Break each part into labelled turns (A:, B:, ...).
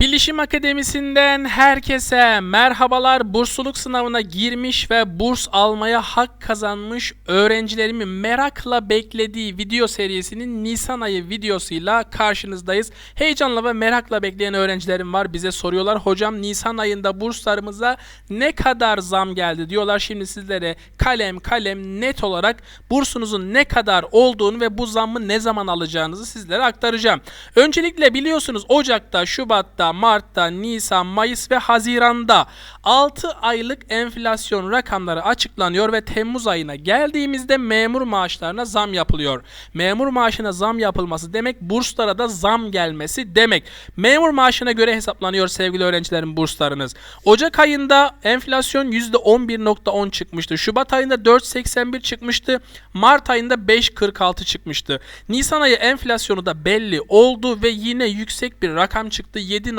A: Bilişim Akademisi'nden herkese merhabalar. Bursluluk sınavına girmiş ve burs almaya hak kazanmış öğrencilerimin merakla beklediği video serisinin Nisan ayı videosuyla karşınızdayız. Heyecanla ve merakla bekleyen öğrencilerim var. Bize soruyorlar hocam Nisan ayında burslarımıza ne kadar zam geldi diyorlar. Şimdi sizlere kalem kalem net olarak bursunuzun ne kadar olduğunu ve bu zammı ne zaman alacağınızı sizlere aktaracağım. Öncelikle biliyorsunuz Ocak'ta, Şubat'ta, Mart'ta, Nisan, Mayıs ve Haziran'da 6 aylık enflasyon rakamları açıklanıyor ve Temmuz ayına geldiğimizde memur maaşlarına zam yapılıyor. Memur maaşına zam yapılması demek burslara da zam gelmesi demek. Memur maaşına göre hesaplanıyor sevgili öğrencilerim burslarınız. Ocak ayında enflasyon %11.10 çıkmıştı. Şubat ayında 4.81 çıkmıştı. Mart ayında 5.46 çıkmıştı. Nisan ayı enflasyonu da belli oldu ve yine yüksek bir rakam çıktı.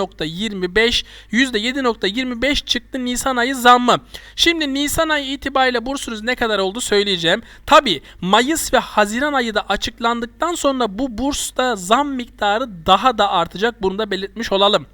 A: 7.25 %7.25 çıktı Nisan ayı zammı. Şimdi Nisan ayı itibariyle bursunuz ne kadar oldu söyleyeceğim. Tabi Mayıs ve Haziran ayı da açıklandıktan sonra bu bursta zam miktarı daha da artacak. Bunu da belirtmiş olalım.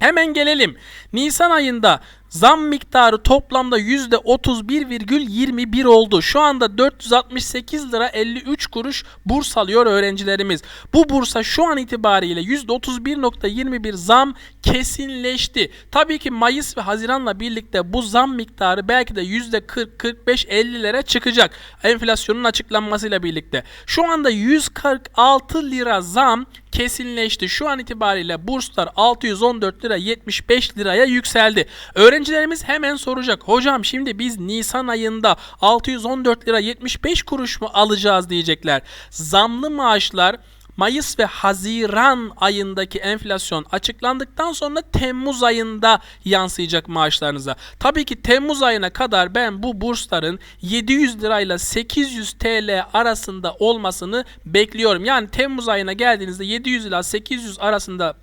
A: Hemen gelelim. Nisan ayında zam miktarı toplamda %31,21 oldu. Şu anda 468 lira 53 kuruş burs alıyor öğrencilerimiz. Bu bursa şu an itibariyle %31.21 zam kesinleşti. Tabii ki Mayıs ve Haziran'la birlikte bu zam miktarı belki de %40, 45, 50'lere çıkacak. Enflasyonun açıklanmasıyla birlikte. Şu anda 146 lira zam kesinleşti. Şu an itibariyle burslar 614 lira 75 liraya yükseldi. Öğrencilerimiz hemen soracak. Hocam şimdi biz Nisan ayında 614 lira 75 kuruş mu alacağız diyecekler. Zamlı maaşlar Mayıs ve Haziran ayındaki enflasyon açıklandıktan sonra Temmuz ayında yansıyacak maaşlarınıza. Tabii ki Temmuz ayına kadar ben bu bursların 700 lirayla 800 TL arasında olmasını bekliyorum. Yani Temmuz ayına geldiğinizde 700 ila 800 arasında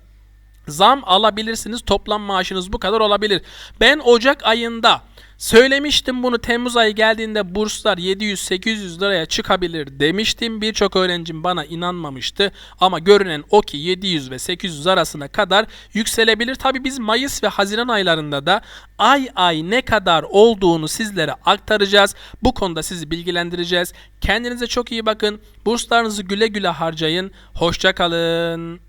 A: zam alabilirsiniz. Toplam maaşınız bu kadar olabilir. Ben Ocak ayında Söylemiştim bunu Temmuz ayı geldiğinde burslar 700-800 liraya çıkabilir demiştim. Birçok öğrencim bana inanmamıştı ama görünen o ki 700 ve 800 arasına kadar yükselebilir. Tabi biz Mayıs ve Haziran aylarında da ay ay ne kadar olduğunu sizlere aktaracağız. Bu konuda sizi bilgilendireceğiz. Kendinize çok iyi bakın. Burslarınızı güle güle harcayın. Hoşçakalın.